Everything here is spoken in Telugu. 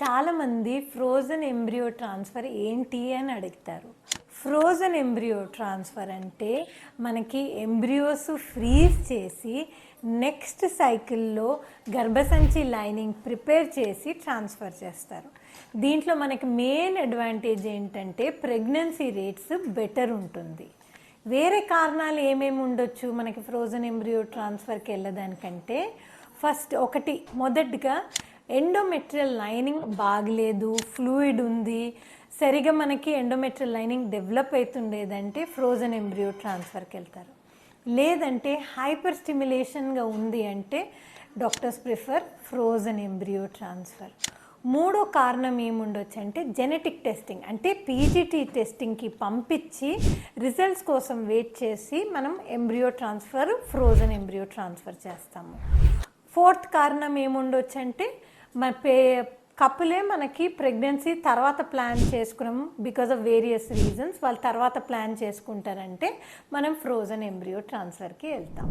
చాలామంది ఫ్రోజన్ ఎంబ్రియో ట్రాన్స్ఫర్ ఏంటి అని అడుగుతారు. ఫ్రోజన్ ఎంబ్రియో ట్రాన్స్ఫర్ అంటే మనకి ఎంబ్రియోస్ ఫ్రీజ్ చేసి నెక్స్ట్ సైకిల్లో గర్భసంచి లైనింగ్ ప్రిపేర్ చేసి ట్రాన్స్ఫర్ చేస్తారు. దీంట్లో మనకి మెయిన్ అడ్వాంటేజ్ ఏంటంటే ప్రెగ్నెన్సీ రేట్స్ బెటర్ ఉంటుంది. వేరే కారణాలు ఏమేమి ఉండొచ్చు మనకి ఫ్రోజన్ ఎంబ్రియో ట్రాన్స్ఫర్కి వెళ్ళడానికంటే ఫస్ట్ ఒకటి మొదటిగా ఎండోమెట్రియల్ లైనింగ్ బాగలేదు ఫ్లూయిడ్ ఉంది. సరిగా మనకి ఎండోమెట్రియల్ లైనింగ్ డెవలప్ అవుతుండేదంటే ఫ్రోజన్ ఎంబ్రియో ట్రాన్స్ఫర్కి వెళ్తారు. లేదంటే హైపర్ స్టిమ్యులేషన్గా ఉంది అంటే doctors prefer frozen embryo transfer మూడో కారణం ఏముండొచ్చు అంటే జెనెటిక్ టెస్టింగ్ అంటే పీజీటీ టెస్టింగ్కి పంపించి రిజల్ట్స్ కోసం వెయిట్ చేసి మనం embryo transfer frozen embryo transfer చేస్తాము. ఫోర్త్ కారణం ఏముండొచ్చు అంటే మన పే కప్పులే మనకి ప్రెగ్నెన్సీ తర్వాత ప్లాన్ చేసుకున్నాం బికాజ్ ఆఫ్ వేరియస్ రీజన్స్. వాళ్ళు తర్వాత ప్లాన్ చేసుకుంటారంటే మనం ఫ్రోజన్ ఎంబ్రియో ట్రాన్స్ఫర్కి వెళ్తాం.